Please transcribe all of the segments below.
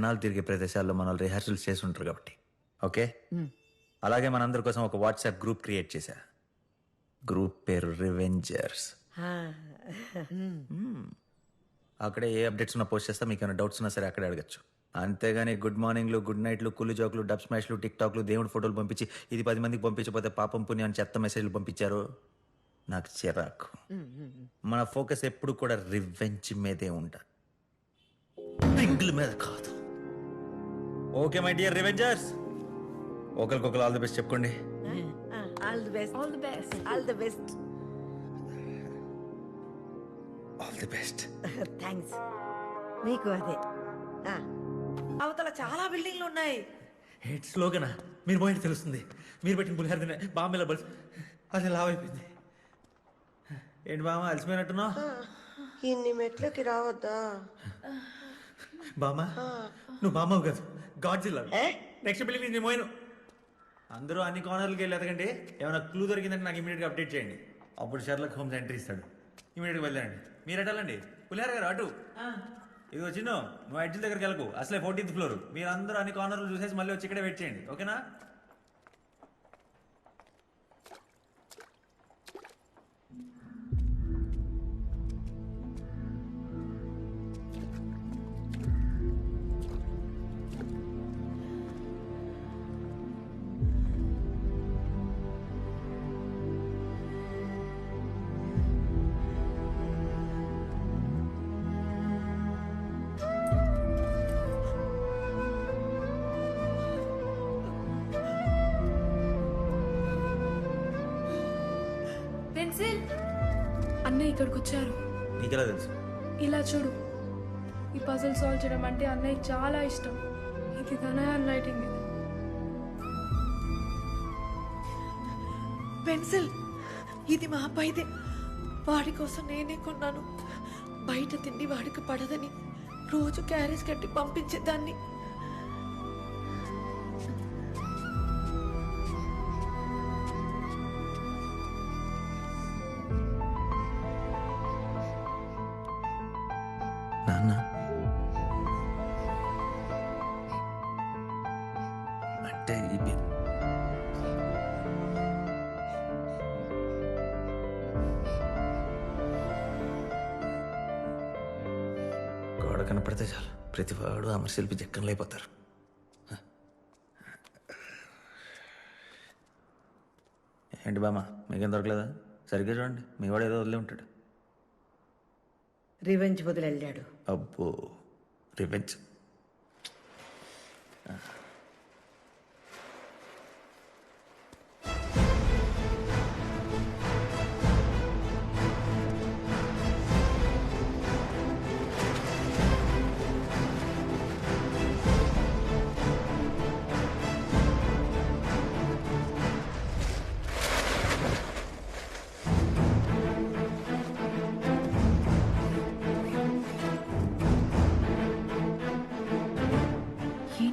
జనాలు తిరిగే ప్రదేశాల్లో మన రిహార్సల్స్ చేసి ఉంటారు కాబట్టి ఓకే అలాగే మనందరి కోసం ఒక వాట్సాప్ గ్రూప్ క్రియేట్ చేశా. గ్రూప్ పేరు రివెంజర్స్ అక్కడే ఏ అప్డేట్స్ ఉన్నా పోస్ట్ చేస్తా మీకు ఏమైనా డౌట్స్ ఉన్నా సరే అక్కడే అడగచ్చు. అంతేగాని గుడ్ మార్నింగ్లు గుడ్ నైట్లు కుళ్ళు జోకులు డబ్ స్మాష్లు టిక్ టాక్లు దేవుడి ఫోటోలు పంపించి ఇది పది మందికి పంపించకపోతే పాపం పుణ్యం అని చెత్త మెసేజ్లు పంపించారు? నాకు చిరాకు. మన ఫోకస్ ఎప్పుడు కూడా రివెంజ్ మీదే ఉంటా పింగుల మీద కాదు. ఓకే మై డియర్ రివెంజర్స్ ఒకరికొకరు ఆల్ ది బెస్ట్ చెప్పుకోండి. All the best all the best all the best all the best thanks మీకు అదే. ఆ. అవతల చాలా బిల్డింగ్లు ఉన్నాయి. హెడ్ స్లోగనా మీరు పోయింది తెలుస్తుంది. మీరు పెట్టిన పులిహార తినే బామ్మ బల్స్. అది లావ్ అయిపోయింది? ఏంటి బామ్మ అలసిపోయినట్టున్నావు? ఇన్ని మెట్లకి రావద్దా? బామ్మ నువ్వు బామ్మవు కాదు గాడ్ జిల్లా నెక్స్ట్ బిల్డింగ్ నేను మోయను. అందరూ అన్ని కార్నర్లకి వెళ్ళి ఎదగండి ఏమైనా క్లూ దొరికిందంటే నాకు ఇమీడియట్గా అప్డేట్ చేయండి. అప్పుడు షర్లకు హోమ్స్ ఎంట్రీ ఇస్తాడు. ఇమీడియట్గా వెళ్ళండి మీరు ఎటాలండి పులిహార గారు అటు. ఇదిగో చిన్ను నువ్వు ఎడ్జిల్ దగ్గరికి వెళ్ళకు. అసలే ఫోర్టీన్త్ ఫ్లోర్ మీరు అందరూ అన్ని కార్నర్లు చూసేసి మళ్ళీ వచ్చి ఇక్కడే వెయిట్ చేయండి. ఓకేనా? అన్నయ్య ఇక్కడికి వచ్చారు నీకెలా తెలుసు? ఇలా చూడు. ఈ పజిల్ సాల్వ్ చేయడం అంటే అన్నయ్య చాలా ఇష్టం. ఇది తన హ్యాండ్ రైటింగ్ ఇది. పెన్సిల్. ఇది మా అబ్బాయిదే. వాడి కోసం నేనే కొన్నాను. బయట తిండి వాడికి పడదని. రోజు క్యారేజ్ కట్టి పంపించేదాన్ని. అంటే ఇది గోడ కనపడితే చాలు. ప్రతి వాడు అమరశిల్పి జక్కనలు అయిపోతారు. ఏంటి బామ్మ మీకేం దొరకలేదా? సరిగ్గా చూడండి మీ వాడు ఏదో వదిలే ఉంటాడు. రివెంజ్ వదిలి వెళ్ళాడు. అబ్బో రివెంజ్.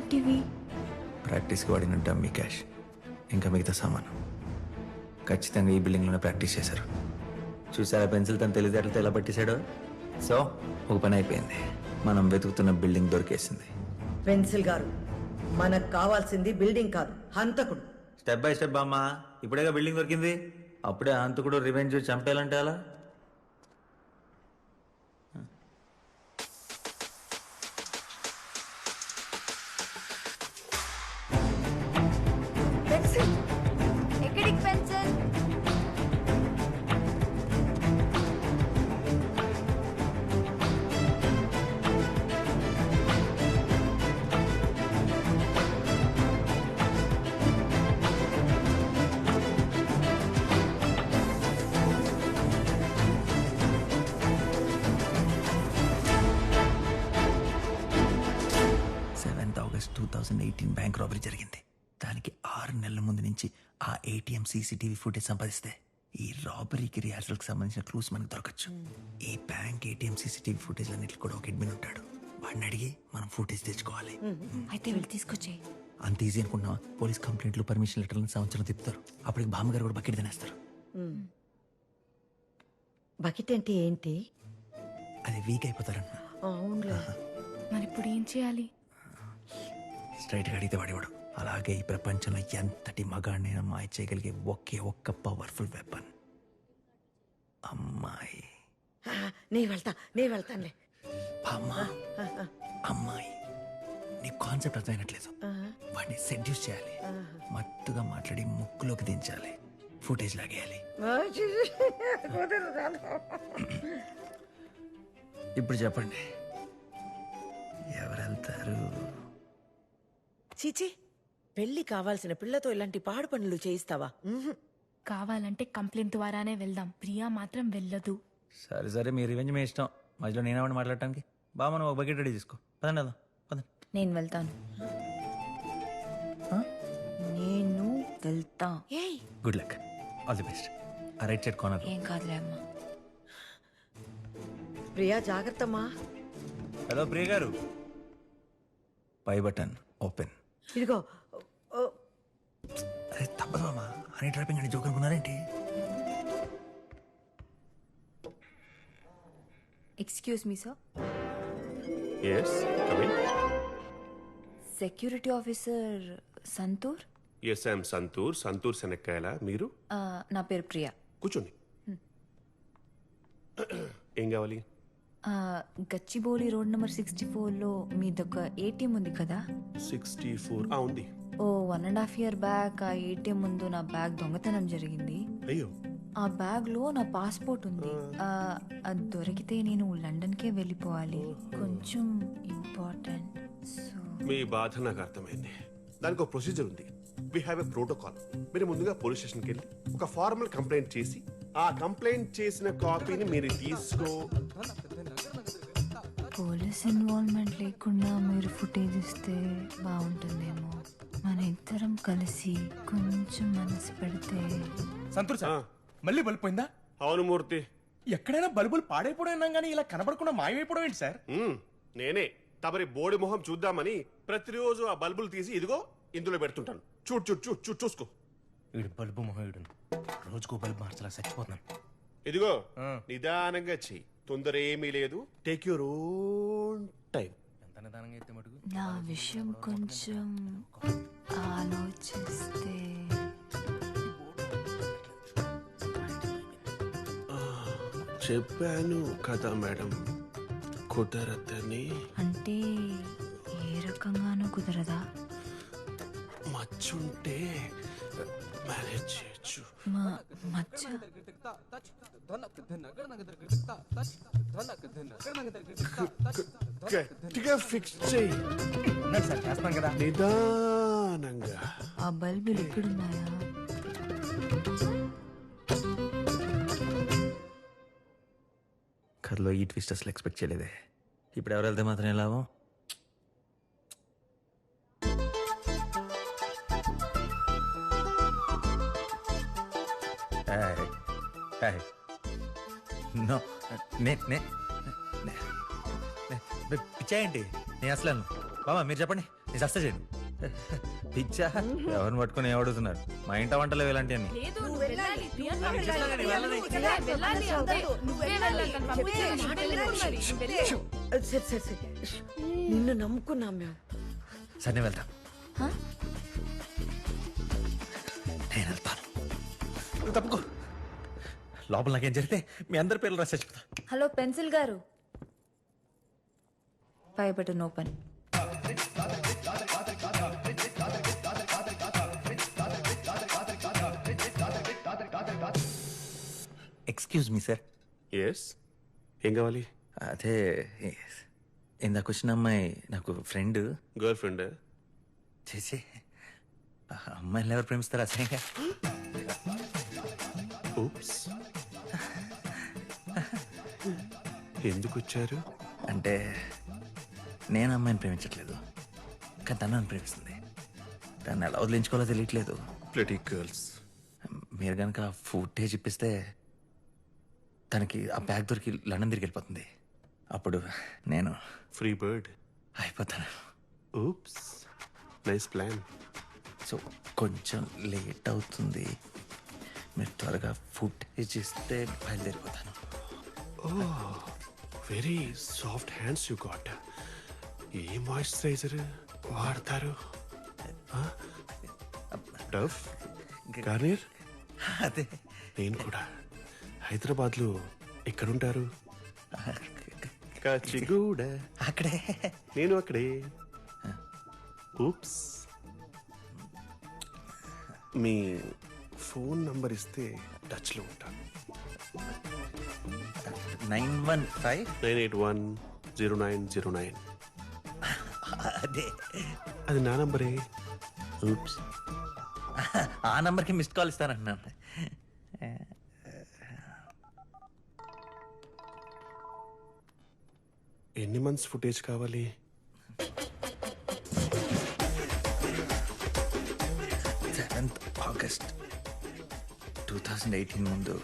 ఏంటివి? ప్రాక్టీస్కి వాడిన డమ్మీ క్యాష్ ఇంకా మిగతా సామాను. ఖచ్చితంగా ఈ బిల్డింగ్లోనే ప్రాక్టీస్ చేశారు. చూసారా పెన్సిల్ తను తెలివితేటలతో ఎలా పట్టేశాడో? సో ఒక పని అయిపోయింది. మనం వెతుకుతున్న బిల్డింగ్ దొరికేసింది. పెన్సిల్ గారు మనకు కావాల్సింది బిల్డింగ్ కాదు హంతకుడు. స్టెప్ బై స్టెప్ అమ్మా ఇప్పుడేగా బిల్డింగ్ దొరికింది? అప్పుడే హంతకుడు రివెంజ్ చంపేయాలంటే అలా రాబరీ జరిగింది. దానికి ఆరు నెలల ముందు నుంచి ఆ ఏటీఎం సీసీటీవీ ఫుటేజ్ సంపాదిస్తే ఈ రాబరీకి రిహార్సల్కి సంబంధించిన క్లూస్ మనకు దొరకచ్చు. ఈ బ్యాంక్ ఏటీఎం సీసీటీవీ ఫుటేజ్ అన్నిటికి కూడా ఒక అడ్మిన్ ఉంటాడు. వాడిని అడిగి మనం ఫుటేజ్ తెచ్చుకోవాలి. అయితే వెళ్ళి తీసుకొచ్చేయి. అంత ఈజీ అనుకున్నావా పోలీస్ కంప్లైంట్లు పర్మిషన్ లెటర్లను సంవత్సరం తిప్పుతారు. అప్పటికి బామ్మగారు కూడా బకెట్ తినేస్తారు. బకెట్ అంటే ఏంటి? అది వీక్ అయిపోతారన్న అవునులే. మరి ఇప్పుడు ఏం చేయాలి? స్ట్రైట్గా అడిగితే వాడేవాడు. అలాగే ఈ ప్రపంచంలో ఎంతటి మగాడినైనా మాయ చేయగలిగే ఒకే ఒక్క పవర్ఫుల్ వెపన్. అమ్మాయి. ఆ, నీ వెళ్తా నీ వెళ్తానులే. అమ్మా అమ్మాయి. నీ కాన్సెప్ట్ అర్థమైనట్లేదు వాడిని సెడ్యూస్ చేయాలి. మత్తుగా మాట్లాడి ముక్కులోకి దించాలి. ఫుటేజ్ లాగేయాలి. ఇప్పుడు చెప్పండి. ఎవరు వెళ్తారు చీచి పెళ్ళి కావాల్సిన పిల్లతో ఇలాంటి పాడు పనులు చేయిస్తావా? ఉహుం. కావాలంటే కంప్లైంట్ ద్వారానే వెళ్దాం. ప్రియా మాత్రం వెళ్ళదు. సరే సరే మీ రివెంజ్ మీ ఇష్టం. మధ్యలో నేనేమని మాట్లాడటానికి? బాగా మనం ఒక బకెట్ రెడీ తీసుకో. పదండి వెళ్దాం పదండి. నేను వెళ్తాను. నేను వెళ్తా. ఏయ్! Good luck. All the best. ఆ రైట్ సైడ్ కార్నర్ ఏం కాదులే అమ్మా. ప్రియా జాగ్రత్తమ్మా. హలో ప్రియ గారు. పై బటన్ ఓపెన్. ఇదిగో అరే తప్పదు మామా. హనీ ట్రాపింగ్ అని joke అనుకున్నారేంటి excuse me sir yes come in security officer Santoor yes I'm Santoor Santoor శనక్కాయల మీరు నా పేరు ప్రియా. కూర్చోండి. ఏం కావాలి? గచ్చిబౌలి రోడ్ నెంబర్ సిక్స్టీ ఫోర్లో మీదొక ఏటీఎం ఉంది కదా? సిక్స్టీ ఫోర్ ఉంది. ఓ one and half year back ఆ ఏటీఎం ముందు నా బ్యాగ్ దొంగతనం జరిగింది. అయ్యో. ఆ బ్యాగ్లో నా పాస్పోర్ట్ ఉంది. ఆ, అది దొరికితే నేను లండన్కే వెళ్ళిపోవాలి. కొంచెం ఇంపార్టెంట్ సో మీ బాధ నాకు అర్థమైంది. దానికి ఒక ప్రొసీజర్ ఉంది. వీ హ్యావ్ ఎ ప్రోటోకాల్ మీరు ముందుగా పోలీస్ స్టేషన్కి వెళ్ళి ఒక ఫార్మల్ కంప్లైంట్ చేసి ఆ కంప్లైంట్ చేసిన కాపీని మీరు తీసుకో. పోలీస్ ఇన్వాల్వ్మెంట్ లేకుండా మీరు ఫుటేజ్ ఇస్తే బాగుంటుందేమో. మన ఇద్దరం కలిసి కొంచెం మనసు పెడితే సంతూర్ సార్. మళ్ళీ బల్బు పోయిందా? అవును మూర్తి. ఎక్కడైనా బల్బులు పాడైపోవడం కానీ ఇలా కనబడకుండా మాయమైపోవడం ఏంటి సార్? నేనే. తమరి బోడి మొహం చూద్దామని ప్రతిరోజు ఆ బల్బులు తీసి ఇదిగో ఇందులో పెడుతుంటాను. చూడు చూడు చూడు చూడు చూసుకో. వీడు బల్బు మొహయుడు రోజుకో బల్బు మార్చలా చచ్చిపోతున్నాను. ఇదిగో. నిదానంగా చెయ్యి. తొందర ఏమీ లేదు. టేక్ యువర్ ఓన్ టైం ఎంత నిదానంగా అయితే మటుకు? నా విషయం కొంచెం ఆలోచిస్తే. చెప్పాను కదా మేడం కుదరదని. అంటే ఏ రకంగానూ కుదరదా? మచ్చుంటే మేనేజ్ చేయొచ్చు. గట్టిగా ఫిక్స్ చెయ్యి ఉన్నాడు సార్ చేస్తాను కదా నిదానంగా ఆ బల్బులు ఎక్కడున్నాయా కథలో ఈ ట్విస్ట్ అసలు ఎక్స్పెక్ట్ చేయలేదే ఇప్పుడు ఎవరు వెళ్తే మాత్రం లాభం నో నే నే నే- నే- నే- పిచ్చా ఏంటి నేను అసలు. బాబా మీరు చెప్పండి. నేను సస్త చేయండి పిచ్చా. ఎవరిని పట్టుకుని ఏం అడుగుతున్నారు? మా ఇంట వంటలు ఇలాంటి అన్ని. సరే సరే సరే. నిన్ను నమ్ముకున్నాం మేము. సరే హ? నేను వెళ్తాను. తప్పుకో. లోపల నాకేం జరిగితే మీ అందరి పేర్లు రాసి చచ్చిపోతా హలో పెన్సిల్ గారు. పై button open. Excuse me sir yes ఏం కావాలి? అదే ఇందాక వచ్చిన అమ్మాయి నాకు ఫ్రెండ్ గర్ల్ ఫ్రెండ్ చేసి ఆ అమ్మాయిని ఎవరు ప్రేమిస్తారు? అసహ్యంగా. ఎందుకు వచ్చారు అంటే నేను అమ్మాయిని ప్రేమించట్లేదు. కానీ తను నన్ను ప్రేమిస్తుంది. దాన్ని ఎలా వదిలించుకోవాలో తెలియట్లేదు. ప్లటీ గర్ల్స్ మీరు కనుక ఫుటేజ్ ఇప్పిస్తే తనకి ఆ బ్యాగ్ దొరికి లండన్ తిరిగి వెళ్ళిపోతుంది. అప్పుడు నేను ఫ్రీ బర్డ్ అయిపోతాను. ఊప్స్ నైస్ ప్లాన్ సో కొంచెం లేట్ అవుతుంది. మీరు త్వరగా ఫుటేజ్ ఇస్తే బయలుదేరిపోతాను. Very soft hands you got a moisturizer వాడతారు? డఫ్ గార్నియర్ అదే. నేను కూడా. హైదరాబాద్లో ఎక్కడుంటారు? కాచిగూడ అక్కడే. నేను అక్కడే. ఊప్స్ మీ ఫోన్ నంబర్ ఇస్తే టచ్లో ఉంటాను. Nine one five? Nine eight one zero nine zero nine. అదే. అది నా నంబరే. ఊప్స్. ఆ నంబర్కి మిస్డ్ కాల్ ఇస్తానంటున్నాను. ఎన్ని మంత్స్ ఫుటేజ్ కావాలి? Seventh August two thousand eighteen ముందు.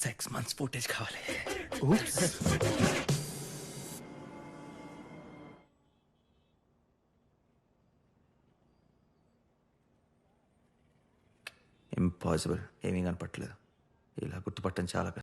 సిక్స్ మంత్స్ ఫుటేజ్ కావాలి. ఇంపాసిబుల్ ఏమీ కనపట్లేదు ఇలా గుర్తుపట్టడం చాలా కష్టం